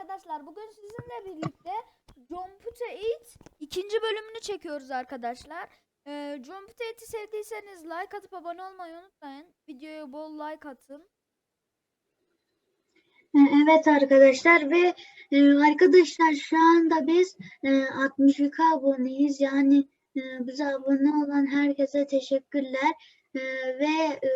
arkadaşlar bugün sizinle birlikte John Pute Eat ikinci bölümünü çekiyoruz arkadaşlar. Ee, John Pute Eat'i sevdiyseniz like atıp abone olmayı unutmayın. Videoya bol like atın. E, Evet arkadaşlar ve e, arkadaşlar şu anda biz e, 62 aboneyiz. Yani e, bize abone olan herkese teşekkürler. E, ve e,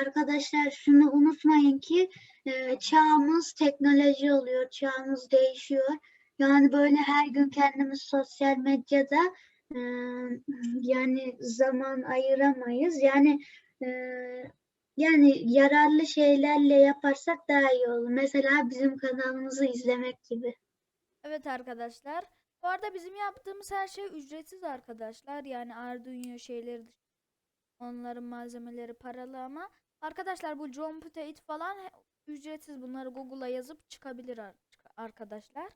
arkadaşlar şunu unutmayın ki e, çağımız teknoloji oluyor, çağımız değişiyor. Yani böyle her gün kendimiz sosyal medyada e, yani zaman ayıramayız. Yani e, yani yararlı şeylerle yaparsak daha iyi olur. Mesela bizim kanalımızı izlemek gibi. Evet arkadaşlar. Bu arada bizim yaptığımız her şey ücretsiz arkadaşlar. Yani Arduino şeyleri dışında onların malzemeleri paralı ama arkadaşlar bu John Eat falan ücretsiz. Bunları Google'a yazıp çıkabilir ar- arkadaşlar.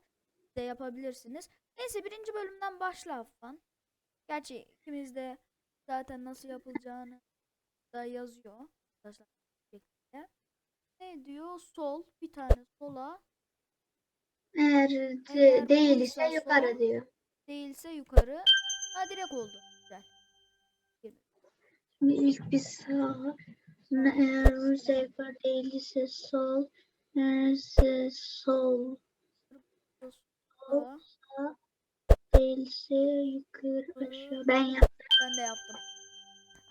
De yapabilirsiniz. Neyse birinci bölümden başla Affan. Gerçi ikimiz de zaten nasıl yapılacağını da yazıyor. Arkadaşlar. Ne diyor? Sol. Bir tane sola. Eğer Eğer değilse yukarı sol. diyor. Değilse yukarı. Ha direkt oldu. İlk bir sağ. Eğer buysa yukarı değilse sol. Eğerse sol Sola. değilse yukarı aşağı. Ben yaptım. Ben de yaptım.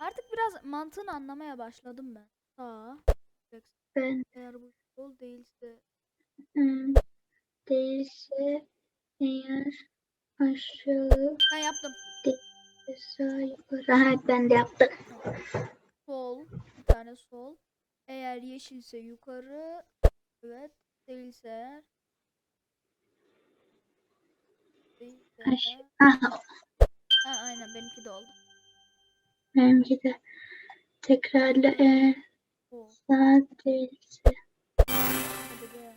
Artık biraz mantığını anlamaya başladım ben. Sağ. Ben Eğer bu sol değilse hmm, değilse eğer aşağı ben yaptım. Sağ yukarı. Evet ben de yaptım. Sol. Bir tane sol. Eğer yeşilse yukarı. Evet. Değilse. Değilse Aş- eğer. Aha, Ha, aynen benimki de oldu. benimki de tekrarla eğer Sol. sağ değilse. Hadi be.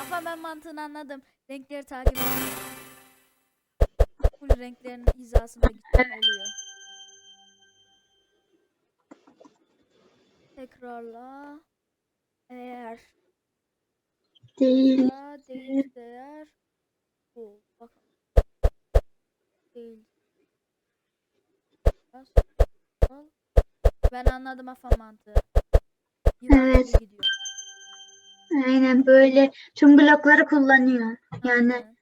Ama ben mantığını anladım. Renkleri takip ediyorum. Full renklerin hizasında gitmem oluyor. Tekrarla. Eğer Değil. ya değilse eğer bu bak değil. Ben anladım afa mantığı. Yılan Evet. gidiyor. Aynen böyle tüm blokları kullanıyor. Yani Aynen.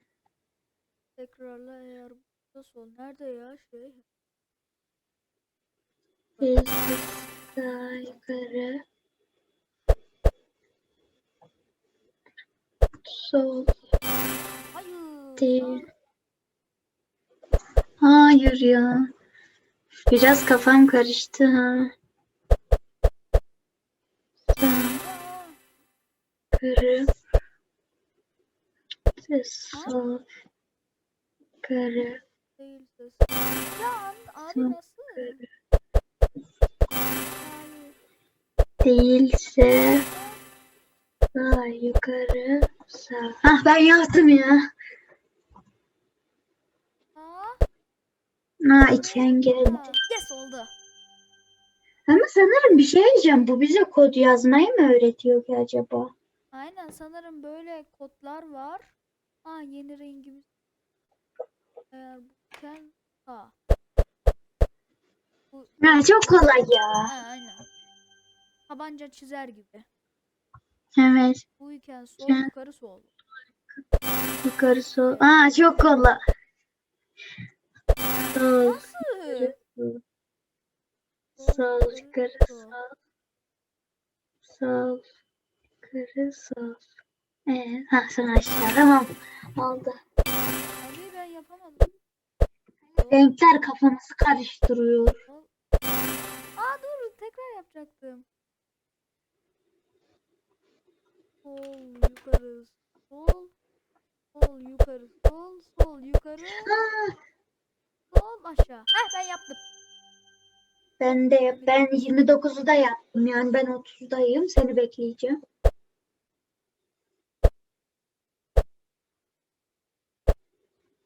Tekrarla eğer sol nerede ya şey? sağ yukarı. Sol Hayır. değil. Hayır ya. Biraz kafam karıştı ha. Sağ Aa, yukarı. Yukarı. değilse. Ya abi nasıl? Değilse sağ yukarı sağ. Hah ben yaptım ya. Ha iki engel. Yes oldu. Ama sanırım bir şey diyeceğim. Bu bize kod yazmayı mı öğretiyor ki acaba? Aynen sanırım böyle kodlar var. Aa yeni rengimiz. Eğer bu ken ha. Bu Ha, çok kolay ya. ha, aynen. Tabanca çizer gibi. Evet. Bu iken sol Ken- yukarı sol. Yukarı sol. Aa çok kolay. Sol, Nasıl? sol, yukarı sol. Sol, yukarı sol. Evet. Ha sen aşağı. Tamam. Oldu. Abi ben yapamadım. Renkler kafamızı karıştırıyor. Aa dur tekrar yapacaktım. Sol yukarı sol. Sol yukarı sol. Sol yukarı Aa, sol aşağı. Heh ben yaptım. ben de ben 29'u da yaptım. Yani ben 30'dayım. Seni bekleyeceğim. Ha.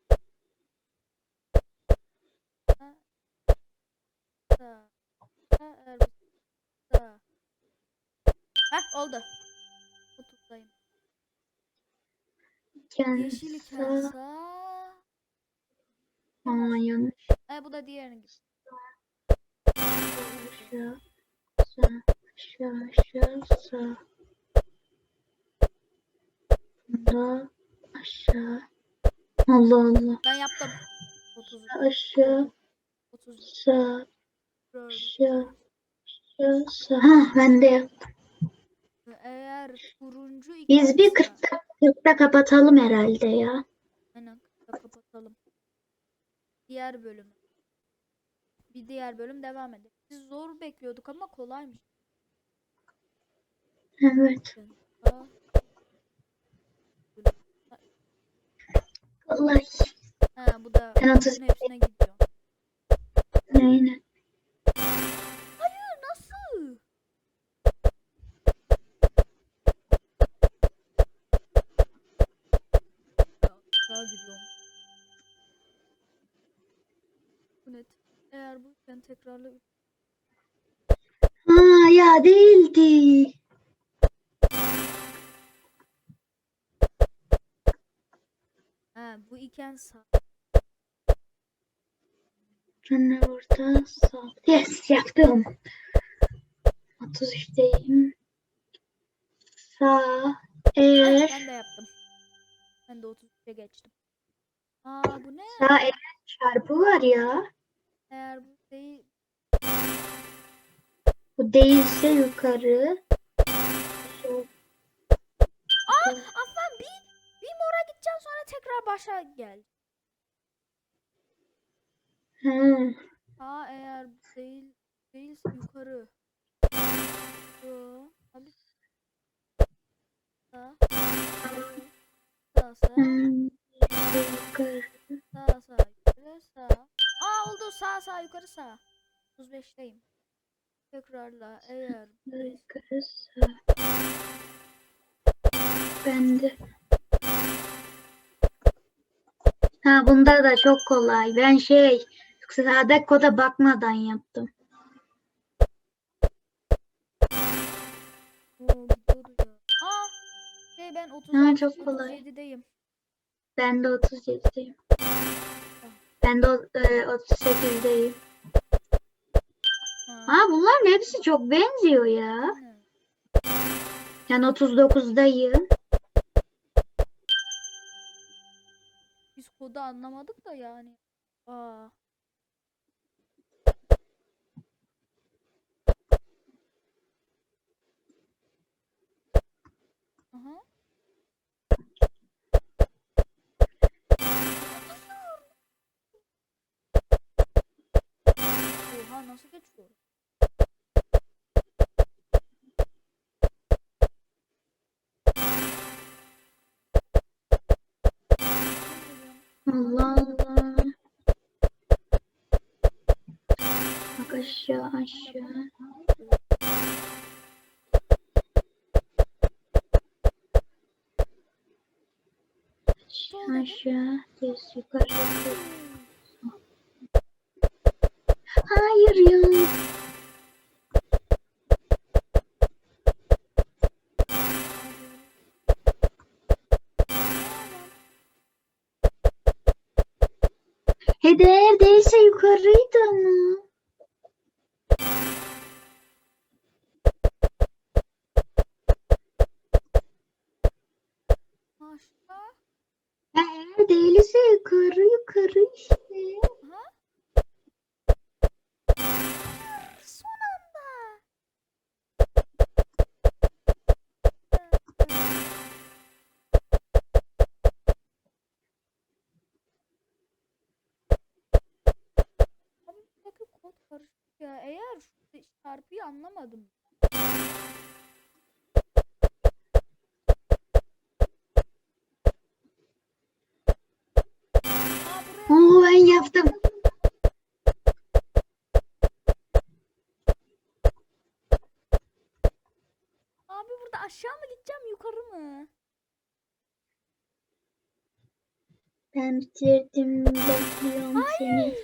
Sağ. Ha, er, sağ. Heh oldu. 30'dayım. iken Yeşil sağ. Aa yanlış. E bu da diğerini git. Aşağı. Sağ. Aşağı aşağı sağ. Bunda aşağı. Allah Allah. Ben yaptım. 30. Aşağı 30. sağ. Gördüm. Aşağı. Aşağı sağ. Ha ben de yaptım. Eğer turuncu Biz bir ikense- 40'ta, 40'ta kapatalım herhalde ya. Aynen kapatalım. Diğer bölümü. Bir diğer bölüm devam edelim. Biz zor bekliyorduk ama kolaymış. Evet. Kolay. Ha bu da Ben hepsine gidiyor. Aynen. Hayır nasıl? Daha gidiyorum. Bu net. Eğer bu ben tekrarla Ha ya değildi. Ha bu iken sağ. Anne orada sağ. Yes yaptım. 33'teyim. Sağ. Eğer ben de yaptım. Ben de 33'e geçtim. Aa bu ne? sağ eğer çarpı var ya. Eğer bu değil Bu değilse yukarı. Aa Afan bir bir mora gideceğim sonra tekrar başa gel. Aa eğer değil değilse yukarı. Yo, abi. Sağ. Sağ sağ yukarı. sağ sağ yukarı sağ. Aa oldu sağ sağ yukarı sağ. 35'teyim. Tekrarla eğer Yukarı sağ. Ben de. Ha bunda da çok kolay. Ben şey sade koda bakmadan yaptım. Oo, gidiyordu ya. Aa şey ben 30 Ha, çok kolay. 37'deyim. Ben de 37'deyim. Ben de o- e, 38'deyim. Ha. Ha bunların hepsi çok benziyor ya. aynen. Yani 39'dayım. Biz kodu anlamadık da yani. Aa. Nasıl geçiyor? Allah Allah. Bak aşağı aşağı. Aşağı aşağı. Yukarı. Hayır ya. Heder değilse yukarıydı ama. Ha, Eğer değilse yukarı yukarı işte. Şu çarpıyı anlamadım. Oo ben yaptım. Abi burada aşağı mı gideceğim yukarı mı? Ben bitirdim. Bekliyorum seni.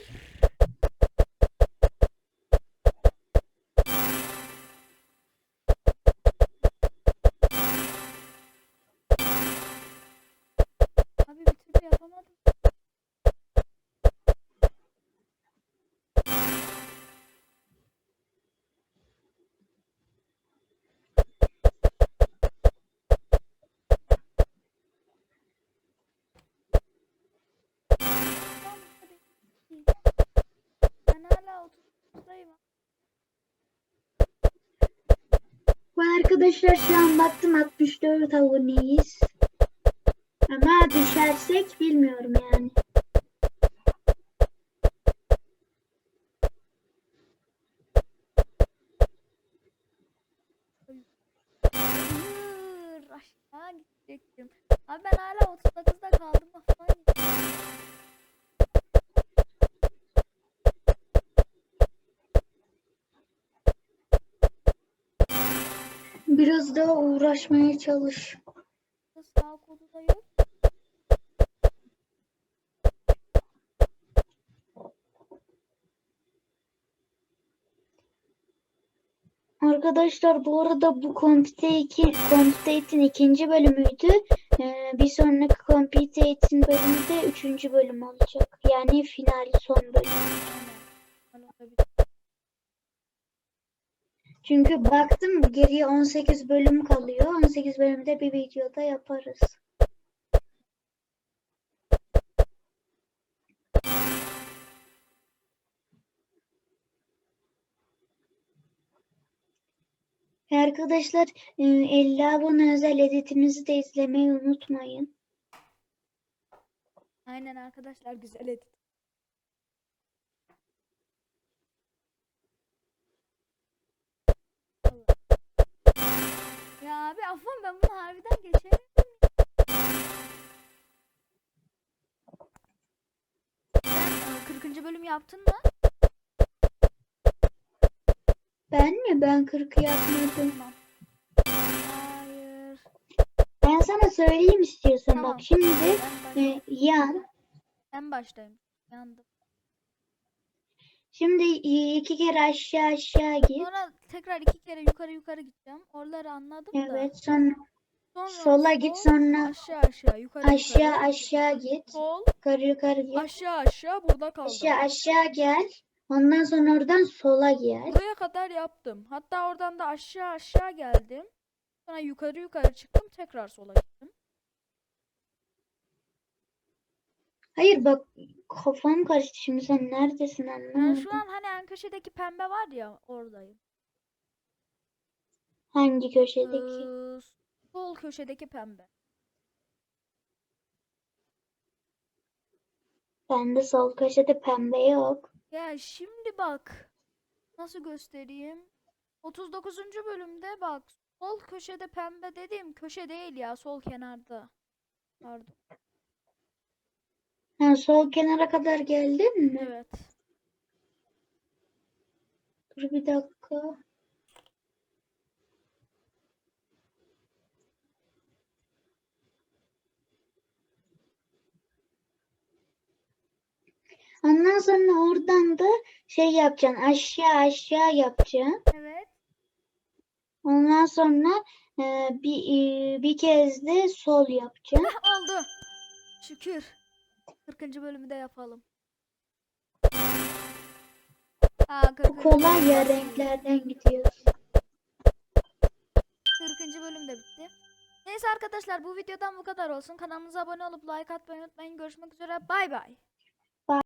Arkadaşlar şu an baktım 64 aboneyiz. Ama düşersek bilmiyorum yani. Biraz daha uğraşmaya çalış. Sağ kolu da yok. Arkadaşlar bu arada bu Compute Compute'in ikinci bölümüydü. Ee, bir sonraki Compute'in bölümü de üçüncü bölüm olacak. Yani final son bölüm. Çünkü baktım geriye 18 bölüm kalıyor. 18 bölümde bir videoda yaparız. Arkadaşlar e, 50 abone özel editimizi de izlemeyi unutmayın. Aynen arkadaşlar güzel edit. Ben bunu harbiden geçemiyorum. Sen e, 40. bölüm yaptın mı? Ben mi? Ben 40'ı yapmadım. Tamam. Hayır. Ben sana söyleyeyim istiyorsan. Tamam. Bak şimdi Ben, e, yan ben baştayım. Yandım. Şimdi e, iki kere aşağı aşağı git. Sonra tekrar iki kere yukarı yukarı gideceğim. Oraları anladım da. Evet sonra Sonra sola git sonra aşağı aşağı yukarı aşağı yukarı. aşağı git. Sol Yukarı yukarı git. aşağı aşağı burada kaldım. Aşağı aşağı gel. Ondan sonra oradan sola gel. Buraya kadar yaptım. Hatta oradan da aşağı aşağı geldim. Sonra yukarı yukarı çıktım. Tekrar sola gittim. Hayır bak kafam karıştı şimdi sen neredesin Ben anlamadım. şu an hani en köşedeki pembe var ya oradayım. Hangi köşedeki? Ee, sol köşedeki pembe. Bende sol köşede pembe yok. Ya şimdi bak. Nasıl göstereyim? 39. bölümde bak. Sol köşede pembe dediğim köşe değil ya. Sol kenarda. Pardon. Ha, sol kenara kadar geldin mi? Evet. Dur bir dakika. Ondan sonra oradan da şey yapacaksın. Aşağı aşağı yapacaksın. Evet. Ondan sonra e, bir e, bir kez de sol yapacaksın. Oldu. Şükür. 40. bölümü de yapalım. Aa, 40. Bu kolay ya renklerden gidiyoruz. 40. bölüm de bitti. Neyse arkadaşlar bu videodan bu kadar olsun. Kanalımıza abone olup like atmayı unutmayın. Görüşmek üzere. Bay bay.